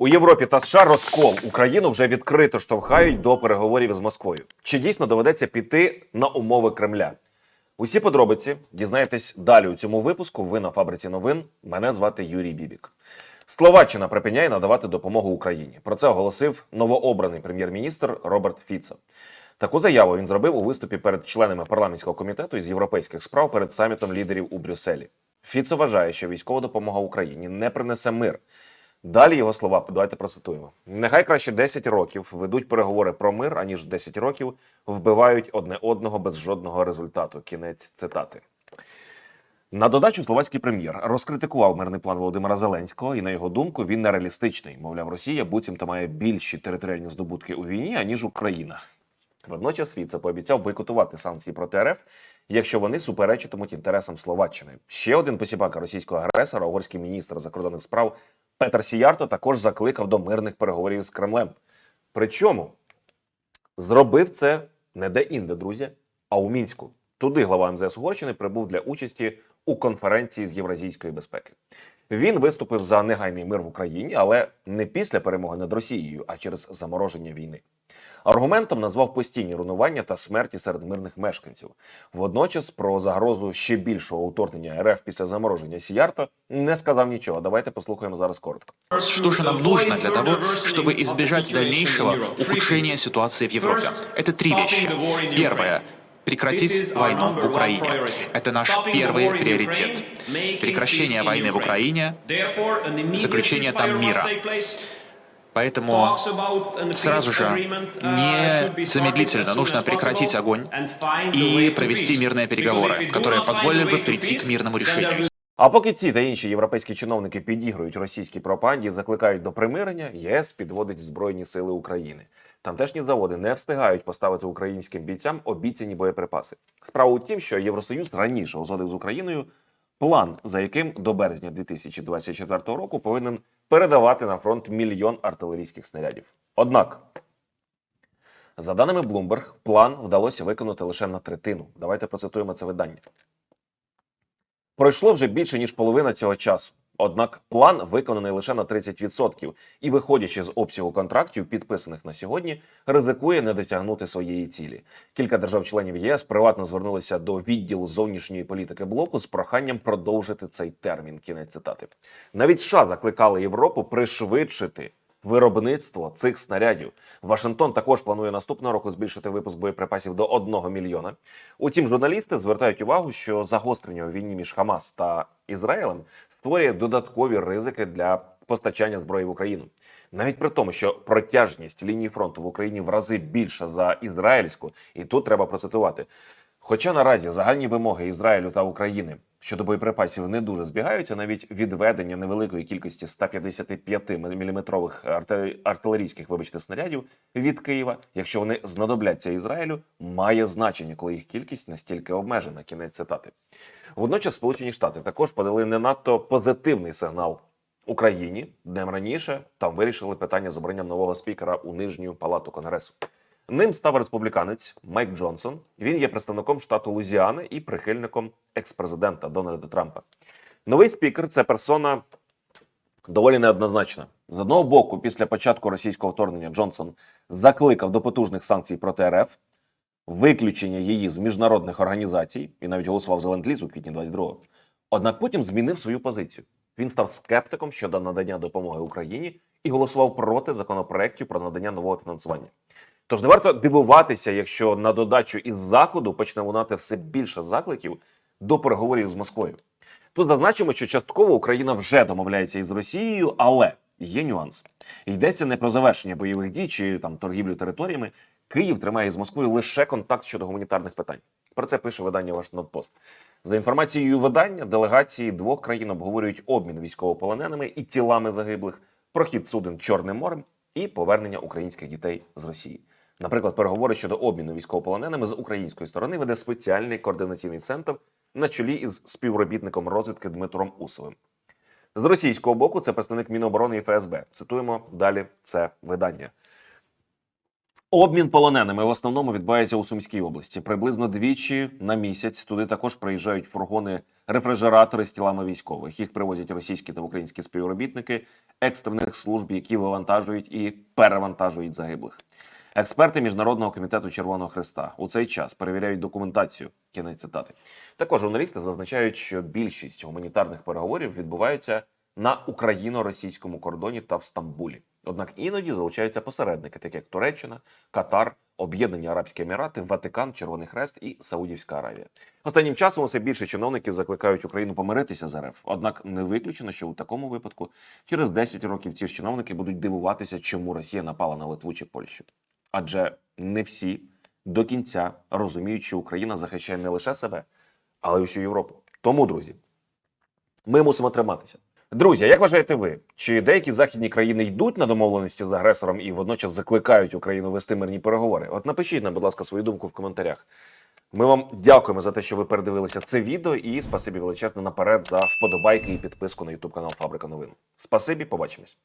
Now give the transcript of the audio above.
У Європі та США розкол Україну вже відкрито штовхають до переговорів з Москвою. Чи дійсно доведеться піти на умови Кремля? Усі подробиці дізнаєтесь далі у цьому випуску. Ви на фабриці новин. Мене звати Юрій Бібік. Словаччина припиняє надавати допомогу Україні. Про це оголосив новообраний прем'єр-міністр Роберт Фіцо. Таку заяву він зробив у виступі перед членами парламентського комітету із європейських справ перед самітом лідерів у Брюсселі. Фіцо вважає, що військова допомога Україні не принесе мир. Далі його слова давайте процитуємо. Нехай краще 10 років ведуть переговори про мир, аніж 10 років вбивають одне одного без жодного результату. Кінець цитати. На додачу словацький прем'єр розкритикував мирний план Володимира Зеленського, і на його думку він нереалістичний. Мовляв, Росія буцімто має більші територіальні здобутки у війні, аніж Україна. Водночас Фіце пообіцяв бойкотувати санкції проти РФ, якщо вони суперечитимуть інтересам Словаччини. Ще один посіпака російського агресора, угорський міністр закордонних справ Петер Сіярто, також закликав до мирних переговорів з Кремлем. Причому зробив це не де-інде, друзі, а у мінську. Туди глава МЗС Угорщини прибув для участі у конференції з євразійської безпеки. Він виступив за негайний мир в Україні, але не після перемоги над Росією, а через замороження війни. Аргументом назвав постійні руйнування та смерті серед мирних мешканців. Водночас про загрозу ще більшого уторгнення РФ після замороження Сіярто не сказав нічого. Давайте послухаємо зараз коротко. Что же нам нужно для того, чтобы избежать дальнейшего ухудшения ситуации в Европе? Это три вещи. Первое прекратить войну в Украине. Это наш первый приоритет. Прекращение войны в Украине, заключение там мира. поэтому сразу же, незамедлительно нужно прекратить огонь и провести мирные переговоры, которые позволили бы прийти к мирному решению. А поки ці та інші європейські чиновники підігрують російській пропаганді, закликають до примирення, ЄС підводить збройні сили України. Тамтешні заводи не встигають поставити українським бійцям обіцяні боєприпаси. Справа у тім, що Євросоюз раніше узгодив з Україною план, за яким до березня 2024 року повинен передавати на фронт мільйон артилерійських снарядів. Однак, за даними Bloomberg, план вдалося виконати лише на третину. Давайте процитуємо це видання. Пройшло вже більше ніж половина цього часу. Однак план виконаний лише на 30%, і, виходячи з обсягу контрактів, підписаних на сьогодні, ризикує не дотягнути своєї цілі. Кілька держав-членів ЄС приватно звернулися до відділу зовнішньої політики блоку з проханням продовжити цей термін. Кінець цитати. Навіть США закликали Європу пришвидшити виробництво цих снарядів. Вашингтон також планує наступного року збільшити випуск боєприпасів до 1 мільйона. Утім, журналісти звертають увагу, що загострення у війні між Хамас та Ізраїлем створює додаткові ризики для постачання зброї в Україну. Навіть при тому, що протяжність лінії фронту в Україні в рази більша за ізраїльську, і тут треба процитувати. Хоча наразі загальні вимоги Ізраїлю та України щодо боєприпасів не дуже збігаються, навіть відведення невеликої кількості 155 мм артилерійських, вибачте, снарядів від Києва, якщо вони знадобляться Ізраїлю, має значення, коли їх кількість настільки обмежена. Кінець цитати. Водночас Сполучені Штати також подали не надто позитивний сигнал Україні. Днем раніше там вирішили питання з обранням нового спікера у нижню палату конгресу. Ним став республіканець Майк Джонсон. Він є представником штату Лузіани і прихильником екс-президента Дональда Трампа. Новий спікер це персона доволі неоднозначна. З одного боку, після початку російського вторгнення Джонсон закликав до потужних санкцій проти РФ, виключення її з міжнародних організацій і навіть голосував за ленд-ліз у квітні 22-го. Однак потім змінив свою позицію. Він став скептиком щодо надання допомоги Україні і голосував проти законопроєктів про надання нового фінансування. Тож не варто дивуватися, якщо на додачу із заходу почне лунати все більше закликів до переговорів з Москвою. Тут зазначимо, що частково Україна вже домовляється із Росією, але є нюанс. Йдеться не про завершення бойових дій чи там торгівлю територіями. Київ тримає з Москвою лише контакт щодо гуманітарних питань. Про це пише видання Washington Post. За інформацією видання, делегації двох країн обговорюють обмін військовополоненими і тілами загиблих, прохід суден Чорним морем і повернення українських дітей з Росії. Наприклад, переговори щодо обміну військовополоненими з української сторони веде спеціальний координаційний центр на чолі із співробітником розвідки Дмитром Усовим. З російського боку це представник Міноборони і ФСБ. Цитуємо далі це видання. Обмін полоненими в основному відбувається у Сумській області. Приблизно двічі на місяць туди також приїжджають фургони рефрижератори з тілами військових. Їх привозять російські та українські співробітники екстрених служб, які вивантажують і перевантажують загиблих. Експерти Міжнародного комітету Червоного Христа у цей час перевіряють документацію. Кінець цитати. Також журналісти зазначають, що більшість гуманітарних переговорів відбуваються на україно-російському кордоні та в Стамбулі. Однак іноді залучаються посередники, такі як Туреччина, Катар, Об'єднані Арабські Емірати, Ватикан, Червоний Хрест і Саудівська Аравія. Останнім часом усе більше чиновників закликають Україну помиритися з РФ. Однак не виключено, що у такому випадку через 10 років ці ж чиновники будуть дивуватися, чому Росія напала на Литву чи Польщу. Адже не всі до кінця розуміють, що Україна захищає не лише себе, але й усю Європу. Тому, друзі, ми мусимо триматися. Друзі, як вважаєте ви, чи деякі західні країни йдуть на домовленості з агресором і водночас закликають Україну вести мирні переговори? От напишіть нам, будь ласка, свою думку в коментарях. Ми вам дякуємо за те, що ви передивилися це відео, і спасибі величезне наперед за вподобайки і підписку на YouTube канал Фабрика Новин. Спасибі, побачимось.